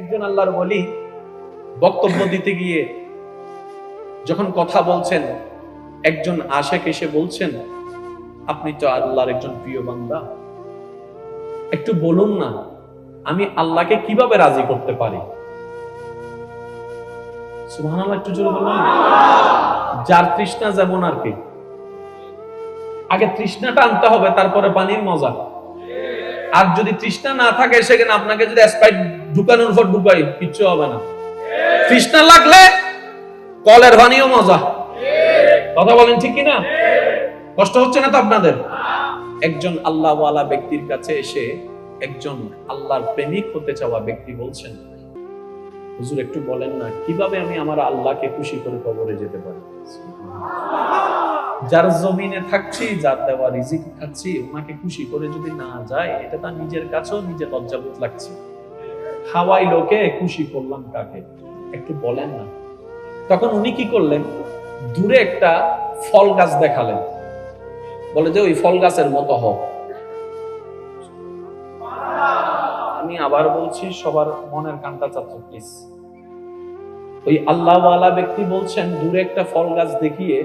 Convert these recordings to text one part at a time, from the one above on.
একজন আল্লাহর বলি বক্তব্য দিতে গিয়ে যখন কথা বলছেন, একজন আশেক এসে বলছেন, আপনি তো আল্লাহর একজন প্রিয় বান্দা। একটু বলুন না, আমি আল্লাহকে কীভাবে রাজি করতে পারি? একটু জোরে বলুন যার তৃষ্ণা যেমন আর কি। আগে তৃষ্ণাটা আনতে হবে, তারপরে পানির মজা। আর যদি তৃষ্ণা না থাকে, সেখানে আপনাকে যদি স্প্রাইট ঢুকানোর ঢুকাই, কিচ্ছু হবে না। তৃষ্ণা লাগলে কলের মজা। কথা বলেন ঠিক কষ্ট হচ্ছে না তো আপনাদের? একজন ব্যক্তির কাছে এসে একজন আল্লাহর প্রেমিক হতে চাওয়া ব্যক্তি বলছেন, হুজুর, একটু বলেন না, কীভাবে আমি আমার আল্লাহকে খুশি করে কবরে যেতে পারি? যার জমিনে থাকছি, যার দেওয়া রিজিক খাচ্ছি, ওনাকে খুশি করে যদি না যায়, এটা তার নিজের কাছেও নিজের লজ্জাবোধ লাগছে। হাওয়াই লোকে খুশি করলাম কাকে একটু বলেন না। তখন উনি কি করলেন? দূরে একটা ফল গাছ দেখালেন। বলে যে, ওই ফল গাছের মতো হোক আমি আবার বলছি, সবার মনের কানটা চাচ্ছ প্লিজ ওই আল্লাহওয়ালা ব্যক্তি বলছেন, দূরে একটা ফল গাছ দেখিয়ে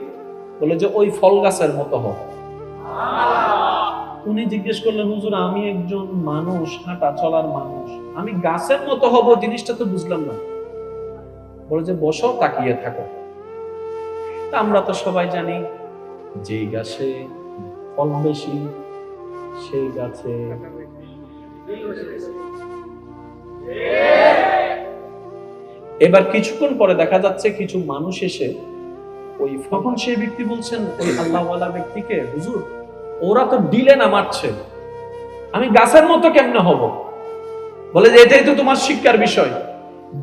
বলে যে, ওই ফল গাছের মতো হোক উনি জিজ্ঞেস করলেন, হুজুর, আমি একজন মানুষ, হাঁটা চলার মানুষ। আমি গাছের মতো হব, জিনিসটা তো বুঝলাম না। বলে যে, বসো, তাকিয়ে থাকো। আমরা তো সবাই জানি, যেই গাছে ফল বেশি, সেই গাছে এবার কিছুক্ষণ পরে দেখা যাচ্ছে, কিছু মানুষ এসে ওই তখন সেই ব্যক্তি বলছেন, ওই আল্লাহওয়ালা ব্যক্তিকে, হুজুর ওরা তো ডিলে না মারছে। আমি গাছের মতো কেমনে হব? বলে যে এটাই তো তোমার শিক্ষার বিষয়।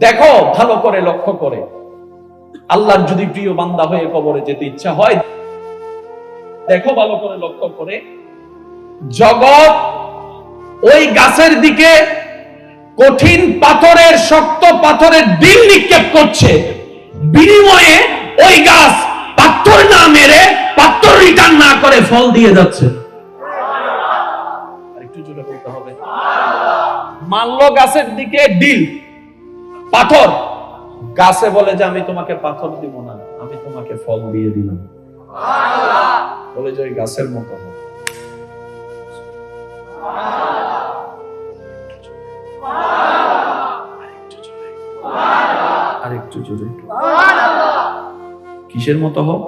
দেখো, ভালো করে লক্ষ্য করে। আল্লাহর যদি প্রিয় বান্দা হয়ে কবরে যেতে ইচ্ছা হয়, দেখো ভালো করে লক্ষ্য করে। জগৎ ওই গাছের দিকে কঠিন পাথরের, শক্ত পাথরের ডিল নিক্ষেপ করছে। বিনিময়ে ওই গাছ পাথর না মেরে পাথর রিটার্ন না করে ফল দিয়ে যাচ্ছে। আরেকটু জোরে বলতে হবে। মাল্য গাছের দিকে ডিল, পাথর। গাছে বলে যে, আমি তোমাকে পাথর দিব না, আমি তোমাকে ফল দিয়ে দিলাম। বলে যে, ওই গাছের মতো আরেকটু জোরে কিসের মতো হোক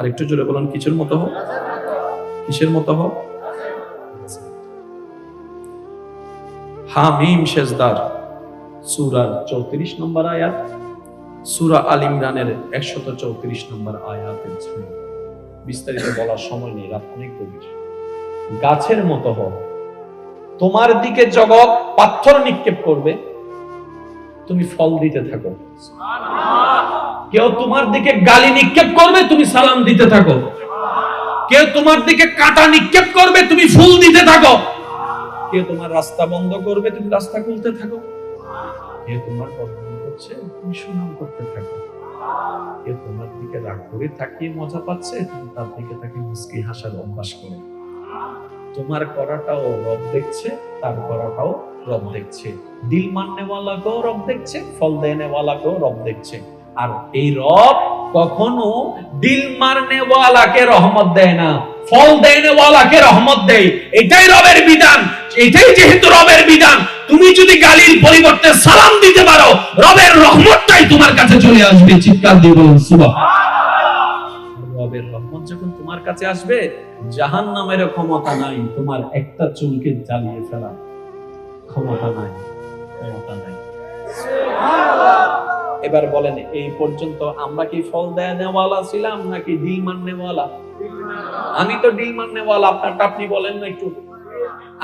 আরেকটু জোরে বলুন, কিসের মতো হোক কিসের মতো হোক হামিম শেষদার, সুরার চৌত্রিশ নম্বর আয়াত, সুরা আল ইমরানের একশত চৌত্রিশ নম্বর আয়াতের বিস্তারিত বলার সময় নেই, রাত অনেক গভীর। গাছের মতো হোক তোমার দিকে জগৎ পাথর নিক্ষেপ করবে। তুমি ফল দিতে থাকো। কেউ তোমার দিকে গালি নিক্ষেপ করবে, তুমি সালাম দিতে থাকো। কেউ তোমার দিকে কাটা নিক্ষেপ করবে, তুমি ফুল দিতে থাকো। কেউ তোমার রাস্তা বন্ধ করবে, তুমি রাস্তা খুলতে থাকো। কেউ তোমার বদনাম করছে, তুমি সুনাম করতে থাকো। কেউ তোমার দিকে রাগ করে তাকিয়ে মজা পাচ্ছে, তুমি তার দিকে তাকে মুস্কি হাসার অভ্যাস করো। তোমার করাটাও রব দেখছে, তার করাটাও রব দেখছে। দিল মাননেওয়ালাকেও রব দেখছে, ফল দেনেওয়ালাকেও রব দেখছে। আর এই রব কখনো দিল মারনেওয়ালাকে রহমত দেয় না, ফল দেনেওয়ালাকে রহমত দেয়। এটাই রবের বিধান, এটাই যেহেতু রবের বিধান। তুমি যদি গালির পরিবর্তে সালাম দিতে পারো, রবের রহমতটাই তোমার কাছে চলে আসবে। চিৎকার দিয়ে বলুন রবের রহমত যখন তোমার কাছে আসবে জাহান নামের ক্ষমতা নাই, তোমার একটা চুলকে জ্বালিয়ে ফেলা ক্ষমতা নাই ক্ষমতা নাই। এবার বলেন, এই পর্যন্ত আমরা কি ফল দেয় নেওয়ালা ছিলাম নাকি ডিল মাননেওয়ালা আমি তো ডিল মাননেওয়ালা আপনারটা আপনি বলেন না একটু।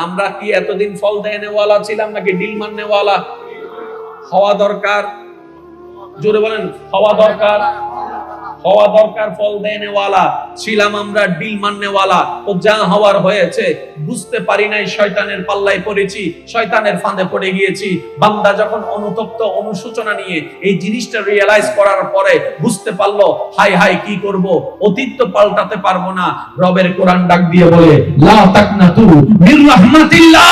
আমরা কি এতদিন ফল দেয় নেওয়ালা ছিলাম নাকি ডিল মাননেওয়ালা হওয়া দরকার। জোরে বলেন, হওয়া দরকার। হওয়া দরকার ফল দেনেওয়ালা ছিলাম আমরা ডিল মাননেওয়ালা। ও যা হওয়ার হয়েছে, বুঝতে পারি নাই, শয়তানের পাল্লায় পড়েছি, শয়তানের ফাঁদে পড়ে গিয়েছি। বান্দা যখন অনুতপ্ত অনুশোচনা নিয়ে এই জিনিসটা রিয়েলাইজ করার পরে বুঝতে পারল, হাই হাই, কি করব? অতীত তো পাল্টাতে পারব না। রবের কোরআন ডাক দিয়ে বলে, লা তাকনাতু মির রাহমাতিল্লাহ।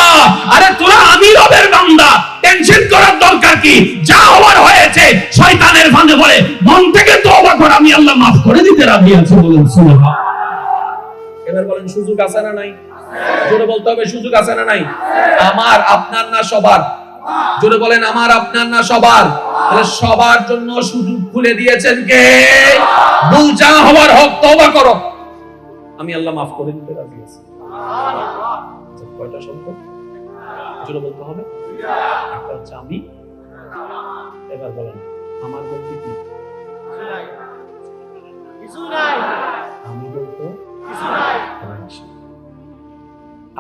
আরে তোরা আমি রবের বান্দা। টেনশন করার দরকার কি? যা হওয়ার হয়েছে, শয়তানের ফাঁদে পড়ে, মন থেকে আমি আল্লাহ মাফ করে দিতে রাজি আছি বলেন সুবহান এবার বলেন সুযোগ আছে না নাই? জোরে বলতে হবে সুযোগ আছে না নাই? আমার আপনার না সবার? জোরে বলেন আমার আপনার না সবার? তাহলে সবার জন্য সুযোগ খুলে দিয়েছেন কে? যা হওয়ার হক তওবা করো। আমি আল্লাহ মাফ করে দিতে রাজি আছি। আচ্ছা, কয়টা শব্দ? জোরে বলতে হবে। একটা হচ্ছে আমি। এবার বলেন আমার কি? আমি বলতে ভালোবাসি।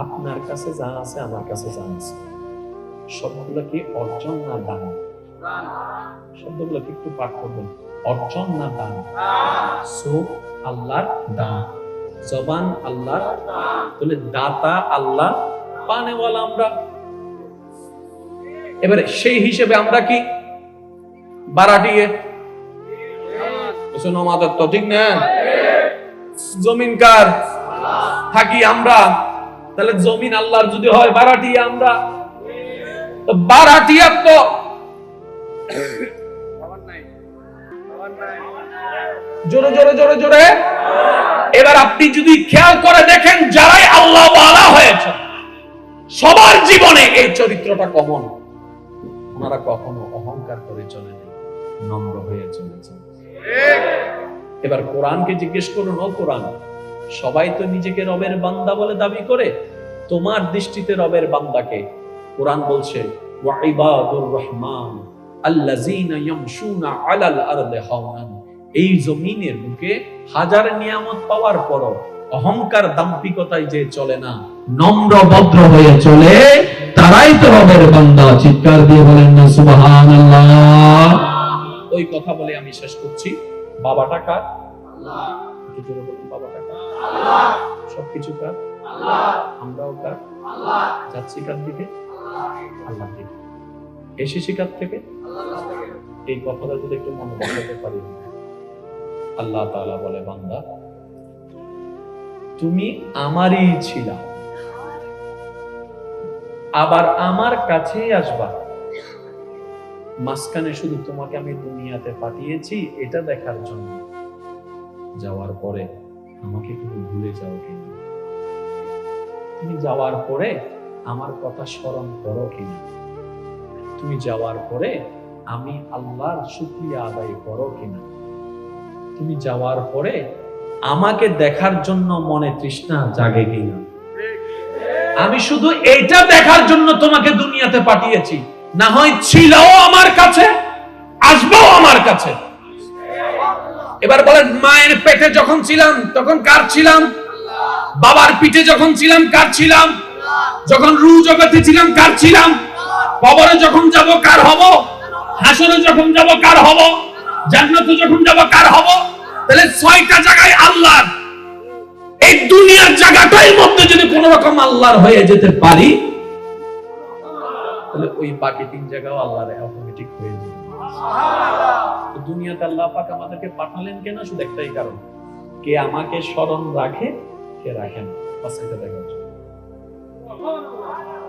আপনার কাছে যা আছে আমার কাছে যা আছে। সবগুলো কি অর্জন না দান? শব্দগুলো কি একটু পাঠ করবেন? অর্জন না দান? চোখ আল্লাহর দান। জবান আল্লাহর তাহলে দাতা আল্লাহ পানেওয়ালা আমরা। এবারে সেই হিসেবে আমরা কি বারাটিয়ে শোনো আমাদের তো ঠিক না? জমিন থাকি আমরা। তাহলে জমিন আল্লাহর যদি হয়, বারাটিয়া আমরা। তো জোরে জোরে জোরে জোরে। এবার আপনি যদি খেয়াল করে দেখেন, যারাই আল্লাহ হয়েছে, সবার জীবনে এই চরিত্রটা কমন। ওনারা কখনো অহংকার করে চলেনি, নম্র হয়ে চলেছে এবার কোরআনকে জিজ্ঞেস করুন ও কোরআন, সবাই তো নিজেকে রবের বান্দা বলে দাবি করে, তোমার দৃষ্টিতে রবের বান্দাকে? কোরআন বলছে এই জমিনের বুকে হাজার নিয়ামত পাওয়ার পরও অহংকার দাম্পিকতায় যে চলে না, নম্র ভদ্র হয়ে চলে, তারাই তো রবের বান্দা। চিৎকার দিয়ে বলেন না, সুবহানাল্লাহ। ওই কথা বলে আমি শেষ করছি। বাবাটা কার? জোরে বলুন বাবাটা কার? সবকিছু কার? আমরাও কার? যাচ্ছি কার দিকে? আল্লাহ। দিকে। এসেছি কার থেকে? এই কথাটা যদি একটু মনে বসাতে পারি। আল্লাহ তাআলা বলে বান্দা তুমি আমারই ছিলা। আবার আমার কাছেই আসবা। মাঝখানে শুধু তোমাকে আমি দুনিয়াতে পাঠিয়েছি, এটা দেখার জন্য। যাওয়ার পরে আমাকে তুমি ভুলে যাও কিনা? তুমি যাওয়ার পরে আমার কথা স্মরণ করো কিনা? তুমি যাওয়ার পরে আমি আল্লাহর শুক্রিয়া আদায় করো কিনা? তুমি যাওয়ার পরে আমাকে দেখার জন্য মনে তৃষ্ণা জাগে কিনা? আমি শুধু এইটা দেখার জন্য তোমাকে দুনিয়াতে পাঠিয়েছি। না হয় ছিলও আমার কাছে, আসবেও আমার কাছে। এবার বলেন, মায়ের পেটে যখন ছিলাম, তখন কার ছিলাম? বাবার পিঠে যখন ছিলাম, কার ছিলাম? যখন রু জগতে ছিলাম, কার ছিলাম? কবরে যখন যাব, কার হব? হাসরে যখন যাব, কার হব? জান্নাতে যখন যাব, কার হব? তাহলে ছয়টা জায়গায় আল্লাহ এই দুনিয়ার জায়গাটার মধ্যে যদি কোন রকম আল্লাহর হয়ে যেতে পারি তাহলে ওই বাকি তিন জায়গাও আল্লাহর অটোমেটিক হয়ে যাবে তো দুনিয়াতে আল্লাহ পাক আমাদেরকে পাঠালেন কেন? শুধু একটাই কারণ। কে আমাকে স্মরণ রাখে কে রাখে না। বাস দেখার জন্য।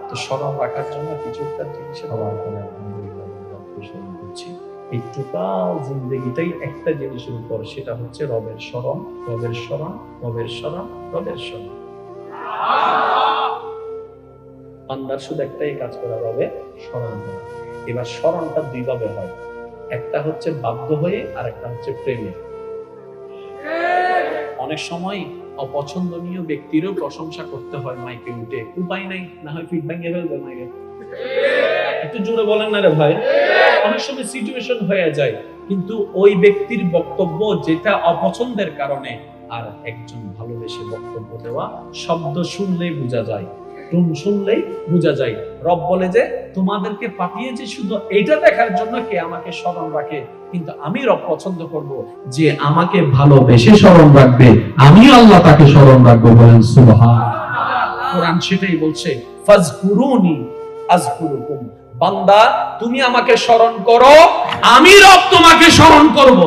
তো স্মরণ রাখার জন্য কিছু একটা জিনিসের হওয়ার পরে আলহামদুলিল্লাহ করছি এই টোটাল জিন্দগিটাই একটা জিনিসের উপর সেটা হচ্ছে রবের স্মরণ রবের স্মরণ রবের স্মরণ রবের স্মরণ। বান্দার শুধু একটাই কাজ করা রবে স্মরণ করা। এবার স্মরণটা দুই ভাবে হয়। একটা হচ্ছে বাধ্য হয়ে আর একটা হচ্ছে প্রেমে। অনেক সময় অপছন্দনীয় ব্যক্তিরও প্রশংসা করতে হয় মাইকে উঠে। উপায় নাই, না হয় ফিট ভেঙে ফেলবে মাইকে। একটু জোরে বলেন না রে ভাই? অনেক সময় সিচুয়েশন হয়ে যায়, কিন্তু ওই ব্যক্তির বক্তব্য যেটা অপছন্দের কারণে আর একজন ভালোবেসে বক্তব্য দেওয়া, শব্দ শুনলেই বোঝা যায়। টুন শুনলেই বোঝা যায়। রব বলে যে, তোমাদেরকে শুধু এইটা দেখার জন্য কে আমাকে স্মরণ রাখে। কিন্তু আমি রব পছন্দ করব যে আমাকে ভালোবেসে স্মরণ রাখবে। আমি আল্লাহ তাকে স্মরণ রাখব বলেন সুবহান। কোরআন সেটাই বলছে, ফাজকুরুনি আজকুরুকুম। বান্দা, তুমি আমাকে স্মরণ করো, আমি রব তোমাকে স্মরণ করব।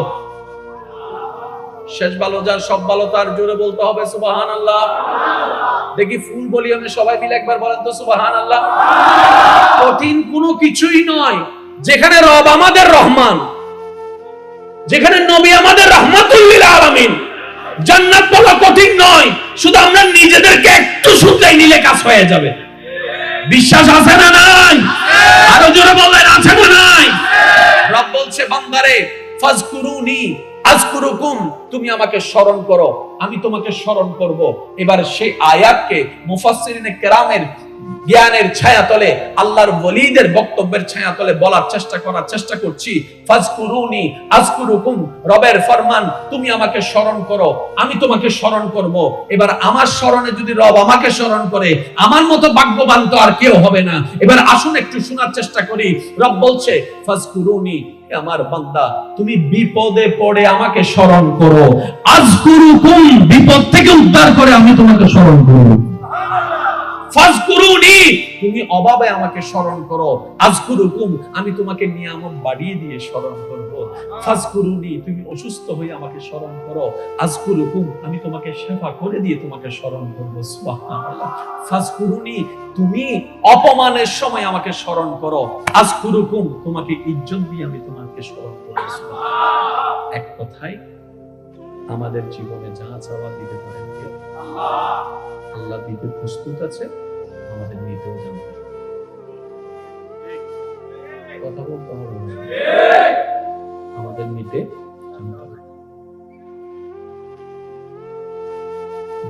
শেষ ভালো যার, সব ভালো তার, জোরে বলতে হবে সুবাহান আল্লাহ দেখি ফুল বলি আমি সবাই মিলে একবার বলেন তো সুবাহান আল্লাহ কঠিন কোনো কিছুই নয়, যেখানে রব আমাদের রহমান, যেখানে নবী আমাদের রহমাতুল্লিল আলামিন। জান্নাত পাওয়া কঠিন নয়, শুধু আমরা নিজেদেরকে একটু শুধরাই নিলে কাজ হয়ে যাবে। বিশ্বাস আছে না নাই? আরও জোরে বললেন আছে না নাই? রব বলছে, বান্দারে, ফাজকুরুনি আজকুরুকুম তুমি আমাকে স্মরণ করো। আমি তোমাকে স্মরণ করব। এবার সেই আয়াতকে মুফাসসিরিনে কেরামের জ্ঞানের ছায়াতলে, আল্লাহর ওলিদের বক্তব্যের ছায়াতলে বলার চেষ্টা করার চেষ্টা করছি। ফাজকুরুনি আজকুরুকুম, রবের ফরমান, তুমি আমাকে স্মরণ করো, আমি তোমাকে স্মরণ করব। এবার আমার স্মরণে যদি রব আমাকে স্মরণ করে, আমার মতো ভাগ্যবান তো আর কেউ হবে না। এবার আসুন একটু শোনার চেষ্টা করি। রব বলছে, ফাজকুরুনি আমার বান্দা, তুমি বিপদে পড়ে আমাকে স্মরণ করো। আজকুরুকুম, বিপদ থেকে উদ্ধার করে আমি তোমাকে স্মরণ করব। তুমি অভাবে আমাকে স্মরণ করো। আজকুরুকুম, আমি তোমাকে নিয়ামত বাড়িয়ে দিয়ে স্মরণ করব। ফাজকুরুনি, তুমি অসুস্থ হয়ে আমাকে স্মরণ করো। আজকুরুকুম, আমি তোমাকে সেবা করে দিয়ে তোমাকে স্মরণ করব। সুবহানাল্লাহ। ফাজকুরুনি, তুমি অপমানের সময় আমাকে স্মরণ করো। আজকুরুকুম, তোমাকে ইজ্জত দিয়ে আমি তোমাকে স্মরণ করব। এক কথায়, আমাদের জীবনে যা চাওয়া দিতে পারেন আল্লাহ দিতে প্রস্তুত আছে। আমাদের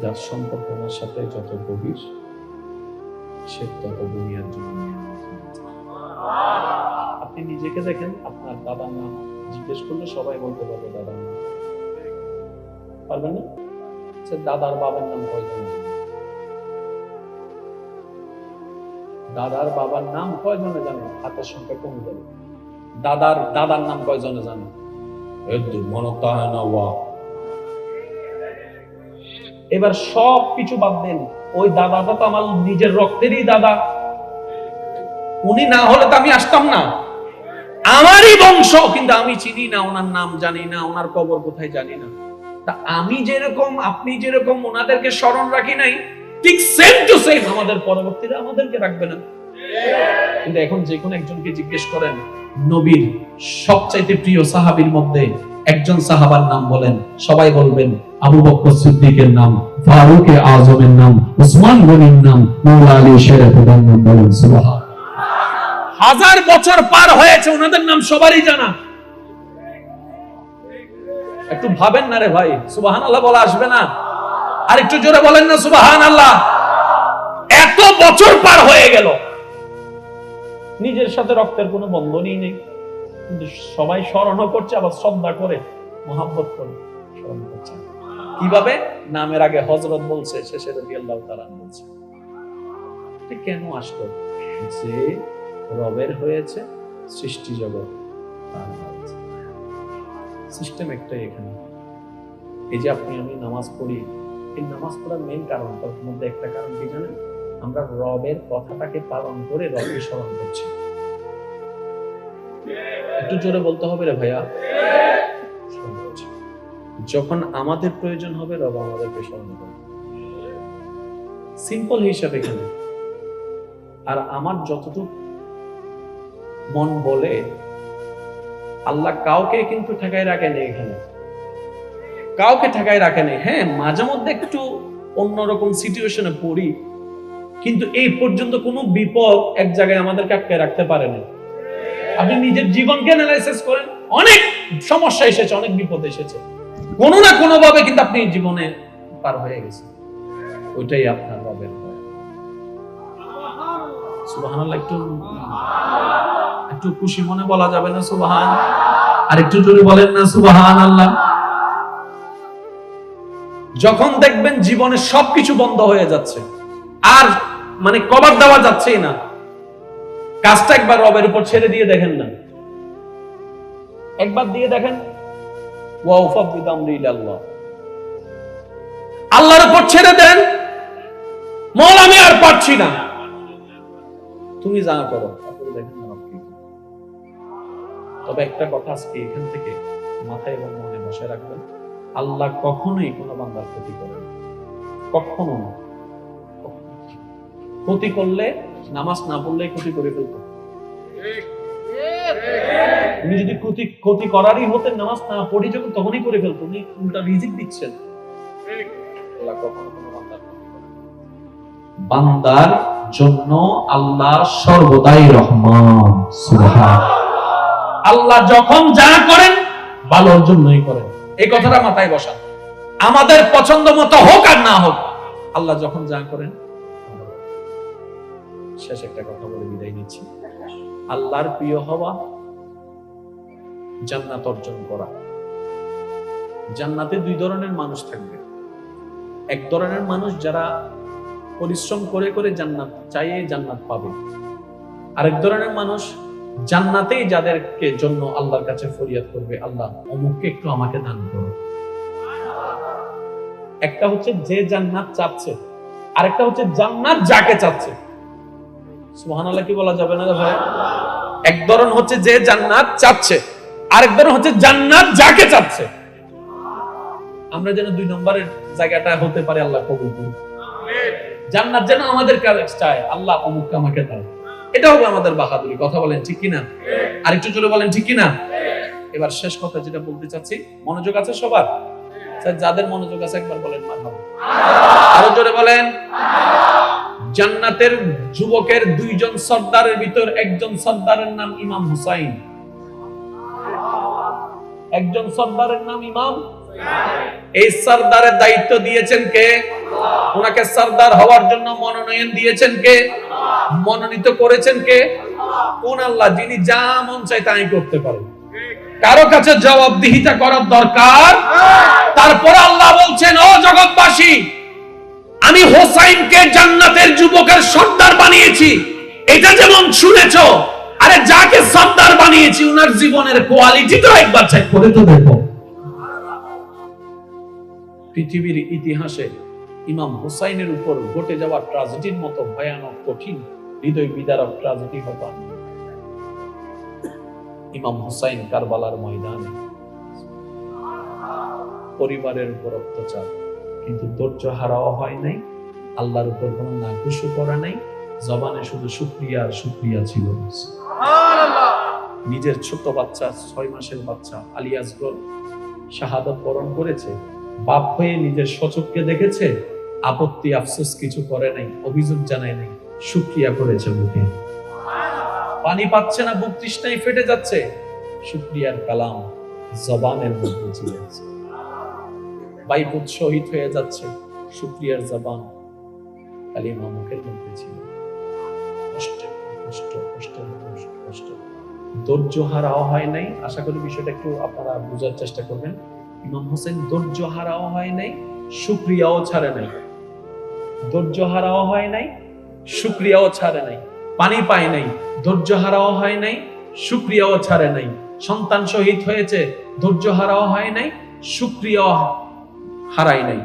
যার সম্পর্ক আমার সাথে যত গভীর, সে তত দুনিয়ার জন্য আপনি নিজেকে দেখেন, আপনার দাদার নাম জিজ্ঞেস করলে সবাই বলতে পারবে দাদা নাম পারবেন না? সে দাদার বাবার নাম কয়জন? দাদার বাবার নাম কয়জনে জানে? হাতের সংখ্যা কমে যাবে দাদার দাদার নাম কয়জনে জানে? এবার সব কিছু বাদ দেন। ওই দাদাটা তো আমার নিজের রক্তেরই দাদা। উনি না হলে তো আমি আসতাম না। আমারই বংশ, কিন্তু আমি চিনি না, ওনার নাম জানি না, ওনার কবর কোথায় জানি না। তা আমি যেরকম, আপনি যেরকম ওনাদেরকে স্মরণ রাখি নাই ঠিক সেম টু সেম আমাদের পরবর্তীরা আমাদেরকে রাখবে না। কিন্তু এখন যে কোনো একজনকে জিজ্ঞেস করেন, নবীর সবচাইতে প্রিয় সাহাবীর মধ্যে একজন সাহাবার নাম বলেন, সবাই বলবেন আবু বকর সিদ্দিকের নাম, ফারুক আজমের নাম, উসমান গনির নাম, মৌলা আলী শেরাফুদ্দিন নাম বলেন সুবহান হাজার বছর পার হয়েছে, ওনাদের নাম সবারই জানা। একটু ভাবেন না রে ভাই সুবাহান আল্লাহ বলা আসবে না। আর একটু জোরে বলেন না সুবাহান আল্লাহ এত বছর পার হয়ে গেল। নিজের সাথে রক্তের কোনো বন্ধনই নেই। কিন্তু সবাই স্মরণ করছে, আবার শ্রদ্ধা করে মোহাম্মত করে স্মরণ করছে। কীভাবে? নামের আগে হজরত বলছে, শেষে রবি আল্লাহ বলছে। কেন আসলো? যে রবের হয়েছে, সৃষ্টি জগৎ সিস্টেম একটাই এখানে। এই যে আপনি, আমি নামাজ পড়ি এই নামাজ পড়ার মেইন কারণ, তার মধ্যে একটা কারণ কি জানেন? আমরা রবের কথাটাকে পালন করে রবকে স্মরণ করছি। একটু জোরে বলতে হবে রে ভাইয়া। যখন আমাদের প্রয়োজন হবে, রব আমাদেরকে স্মরণ করবে। সিম্পল হিসাব এখানে আর আমার যতটুকু মন বলে, আল্লাহ কাউকে কিন্তু ঠেকায় রাখেনি এখানে। কাউকে ঠেকায় রাখেনি হ্যাঁ মাঝে মধ্যে একটু অন্যরকম সিচুয়েশনে পড়ি, কিন্তু এই পর্যন্ত কোনো বিপদ এক জায়গায় আমাদেরকে আটকে রাখতে পারেনি আপনি নিজের জীবনকে অ্যানালাইসিস করেন, অনেক সমস্যা এসেছে, অনেক বিপদ এসেছে। কোনো না কোনো ভাবে কিন্তু আপনি জীবনে পার হয়ে গেছেন। ওইটাই আপনার রবের সুবহানাল্লাহ, একটু একটু খুশি মনে বলা যাবে না, সুবহান? আর একটু জোরে বলেন না সুবহান আল্লাহ যখন দেখবেন জীবনে সবকিছু বন্ধ হয়ে যাচ্ছে, আর মানে কভার দেওয়া যাচ্ছেই না, কাজটা একবার রবের উপর ছেড়ে দিয়ে দেখেন না। একবার দিয়ে দেখেন আল্লাহর উপর ছেড়ে দেন মল আমি আর পারছি না। তুমি যা করে। তবে একটা কথা আজকে এখান থেকে মাথায় এবং মনে বসে রাখবেন আল্লাহ কখনোই কোনো বান্দার ক্ষতি করেন কখনো না। ক্ষতি করলে, নামাজ না পড়লে ক্ষতি করে ফেলতো। উনি যদি ক্ষতি ক্ষতি করারই হতেন, নামাজ না পড়ি যখন, তখনই করে ফেলতো। উনি উল্টা রিজিক দিচ্ছেন। আল্লাহ কখনো কোনো বান্দার। বান্দার জন্য আল্লাহ সর্বদাই রহমান। আল্লাহ যখন যা করেন, ভালোর জন্যই করেন। এই কথাটা মাথায় বসান আমাদের পছন্দ মতো হোক আর না হোক, আল্লাহ যখন যা করেন, শেষ একটা কথা বলে বিদায় নিচ্ছি। আল্লাহর প্রিয় হওয়া, জান্নাত অর্জন করা। জান্নাতে দুই ধরনের মানুষ থাকবে। এক ধরনের মানুষ যারা পরিশ্রম করে করে জান্নাত চাইয়ে জান্নাত পাবে। আরেক ধরনের মানুষ জান্নাতেই যাদেরকে জন্য আল্লাহর কাছে ফরিয়াদ করবে, আল্লাহ অমুককে একটু আমাকে দান করো। একটা হচ্ছে যে জান্নাত চাচ্ছে, আরেকটা হচ্ছে জান্নাত যাকে চাচ্ছে। সুবহানাল্লাহ কি বলা যাবে না ভাই? এক ধরন হচ্ছে যে জান্নাত চাচ্ছে, আরেক ধরন হচ্ছে জান্নাত যাকে চাচ্ছে। আমরা যেন দুই নম্বরের জায়গাটা হতে পারে আল্লাহ কবুল করুন। জান্নাত যেন আমাদের কাছে চায়, আল্লাহ অমুককে আমাকে দাও এটা হবে আমাদের বাহাদুরি। কথা বলেন ঠিক কিনা? আরেকটু জোরে বলেন ঠিক কিনা? এবার শেষ কথা যেটা বলতে চাচ্ছি, মনোযোগ আছে সবার? যাদের মনোযোগ আছে একবার বলেন আরও জোরে বলেন। জান্নাতের যুবকের দুইজন সর্দারের ভিতর একজন সর্দারের নাম ইমাম হুসাইন। একজন সর্দারের নাম ইমাম? এই সর্দারের দায়িত্ব দিয়েছেন কে? ওনাকে সর্দার হওয়ার জন্য মনোনয়ন দিয়েছেন কে? মনোনীত করেছেন কে? কোন আল্লাহ? যিনি যা মন চায় তাই করতে পারেন। কারও কাছে জবাবদিহিতা করার দরকার? তারপর আল্লাহ বলছেন, ও জগৎবাসী, আমি হোসাইনকে জান্নাতের যুবকের সর্দার বানিয়েছি। এটা যেমন শুনেছো, আরে যাকে সর্দার বানিয়েছি, উনার জীবনের কোয়ালিটি তো একবার চেক করে তো দেখো। পৃথিবীর ইতিহাসে ইমাম হোসাইনের উপর ঘটে যাওয়া ট্রাজেডির মতো ভয়ানক, কঠিন হৃদয় বিদারক ট্রাজেডি হতো। আর নেই। ইমাম হুসাইন কারবালার ময়দানে পরিবারের উপর অত্যাচার। কিন্তু ধৈর্য হারাও হয় নাই আল্লাহর উপর কোনো নাকুশও করা নাই জবানে শুধু শুক্রিয়া আর শুক্রিয়া ছিল। নিজের ছোট বাচ্চা ছয় মাসের বাচ্চা আলিয়াসগর শাহাদত বরণ করেছে বাপ হয়ে নিজের সচককে দেখেছে আপত্তি আফসোস কিছু করে নাই অভিযোগ জানায় নাই। শুক্রিয়া করেছে বুকে। পানি পাচ্ছে না, বুক তৃষ্ণায় ফেটে যাচ্ছে। শুক্রিয়ার কালাম জবানের মধ্যে চিলেছে বাইপুত শহীদ হয়ে যাচ্ছে শুক্রিয়ার জবান। খালি মামুকের মধ্যে ছিল। ধৈর্য হারাও হয় নাই। আশা করি বিষয়টা একটু আপনারা বোঝার চেষ্টা করবেন। ইমাম হোসেন, ধৈর্য হারাও হয় নাই, শুক্রিয়াও ছাড়ে নাই। ধৈর্য হারাও হয় নাই শুক্রিয়াও ছাড়ে নাই, পানি পায় নাই, ধৈর্য হারাও হয় নাই, শুক্রিয়াও ছাড়ে নাই। সন্তান শহীদ হয়েছে, ধৈর্য হারাও হয় নাই, শুক্রিয়াও হারাই নাই।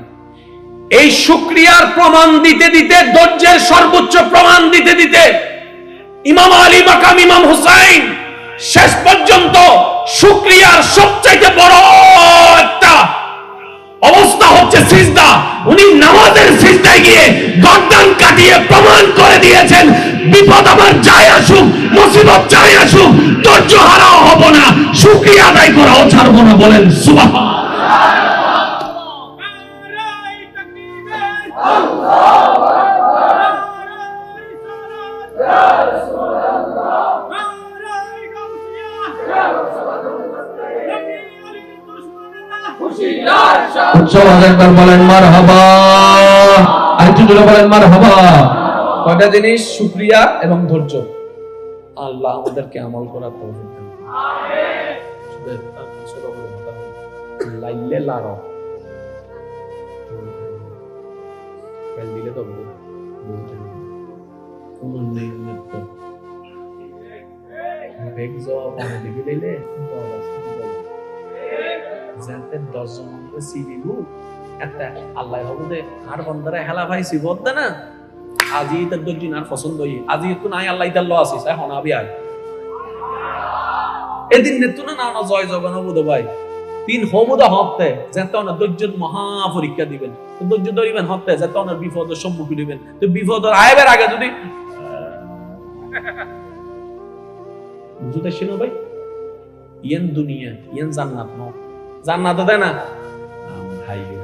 এই শুক্রিয়ার প্রমাণ দিতে দিতে, ধৈর্যের সর্বোচ্চ প্রমাণ দিতে দিতে, ইমাম আলী মাকাম, ইমাম হুসাইন শেষ পর্যন্ত শুক্রিয়ার সবচাইতে বড় একটা অবস্থা হচ্ছে সিজদা। উনি নামাজের সিজদায় গিয়ে গর্দান কাটিয়ে প্রমাণ করে দিয়েছেন বিপদ আমার যাই আসুক মুসিবত যাই আসুক ধৈর্য হারাও হব না শুক্রিয়া আদায় করাও ছাড়বো না বলেন সুবাহ নারাই আওয়াজে জিনিস? শুক্রিয়া এবং ধৈর্য। আল্লাহ আমাদেরকে আমল করার তৌফিক দান। লাইলে লারো। যাতে দশজন আমরা চিনিব, একটা আল্লাহ আর হেলা পাইছি বলতে না? আজি তার আর পছন্দ হই আজি তো নাই আল্লাহ আবি এদিন না জয় জগন ভাই। তিন হতে যেতে ধৈর্যের মহা পরীক্ষা দিবেন। ধরিবেন হতে যেতে না বিপদের সম্মুখীন হইবেন। তো বিপদ আইবার আগে যদি বুঝতে ভাই? ইয়েন দুনিয়া ইয়েন জান্নাত ন। জান্নাত দেয় না? হাইয়ো